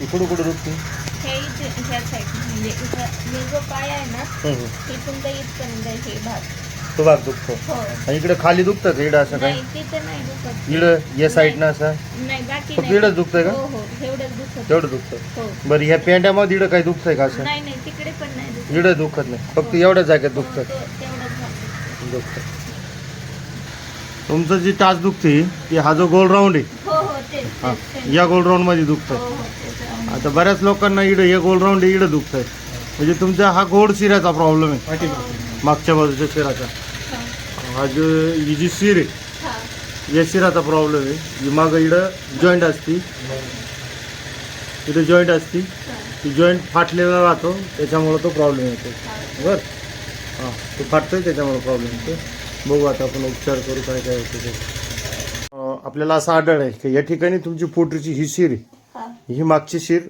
ती कुठं कुठं दुखते हे इथे ह्या साईड म्हणजे इथं हे जो पाय आहे ना हं, हं. इथून तर इथपर्यंत हे भाग. तो भाग दुखतो. हो. आणि इकडे खाली दुखतं का इकडं असं काय नाही तिथे नाही दुखत. इकडं या साईडनं असं? नाही बाकी फक्त नाही. इकडंच दुखतंय का? हो हो एवढंच दुखत. तेवढं दुखतं. हो. बरं ह्या पेंड्यामध्ये इकडं काही दुखतंय का असं? नाही नाही तिकडे पण नाही दुखत. इकडं दुखत नाही. फक्त एवढ्या जागेत दुखतं तो- तेवढंच भाग दुखतो. दुखतं तुमचं जी टाच दुखते ती हा जो गोल राऊंड आहे हो हो हा तेच, तेच. या गोल राऊंडमध्ये हो दुखतं. हो आहे. आता बऱ्याच लोकांना इकडं हे गोल राऊंड इकडं दुखतंय. म्हणजे तुमचा हा गोड शिऱ्याचा प्रॉब्लेम आहे. मागच्या बाजूच्या शिराचा हा, जो ही जी शिर आहे. या शिराचा प्रॉब्लेम आहे. ही मागं इकडं जॉईंट असती. इथं जॉईंट असती. ती जॉईंट फाटलेला राहतो. त्याच्यामुळं तो प्रॉब्लेम येतो. बर? हां. तो फाटतोय त्याच्यामुळे प्रॉब्लेम येतो. बघू आता आपण उपचार करू काय काय होतं ते. आपल्याला असं आढळ आहे की या ठिकाणी तुमची पोटरीची ही शिर आहे हा, मागची शिर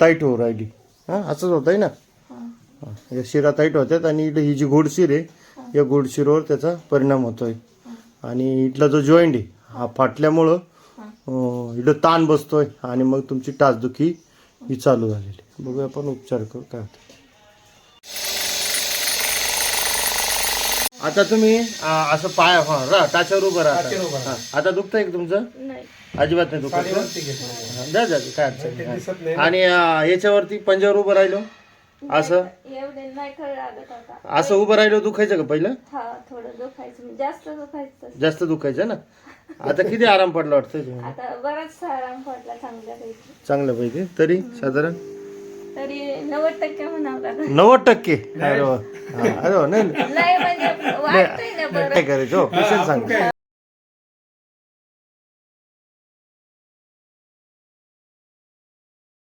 ताईट होऊ राहिली. हां असंच होत आहे ना? या शिरा ताईट होत्यात आणि इथं ही जी गोडशीर आहे या गोडशिरवर त्याचा परिणाम होतोय. आणि इथला जो जॉईंट आहे हा फाटल्यामुळं इथं ताण बसतोय आणि मग तुमची टाचदुखी ही चालू झालेली बघूया आपण उपचार करू काय होतं आता तुम्ही अं, असं पाय हा रा टाच्यावर उभं राहा हां, आता दुखतंय का तुमचं? नाही. अजिबात नाही दुखत? हां, जा जा काय अडचण नाही. आणि अं, याच्यावरती पंजावर उभं राहिलो? असं? एवढे नाही खरं लागत आता. असं उभं राहिलो दुखायचं का पहिलं? हा थोडं दुखायचं. म्हणजे जास्त दुखायचं. जास्त दुखायचं ना? आता किती आराम पडला वाटतं तुम्हाला? आता बराच आराम पडला चांगल्यापैकी. चांगलं पैकी तरी साधारण? तरी नव्वद टक्के म्हणावं लागेल. नव्वद टक्के? अरे वा. हा, अरे वा. नाही नाही. नाही म्हणजे वाटतंय ना बरं. काय करायचं. हो पेशंट सांग.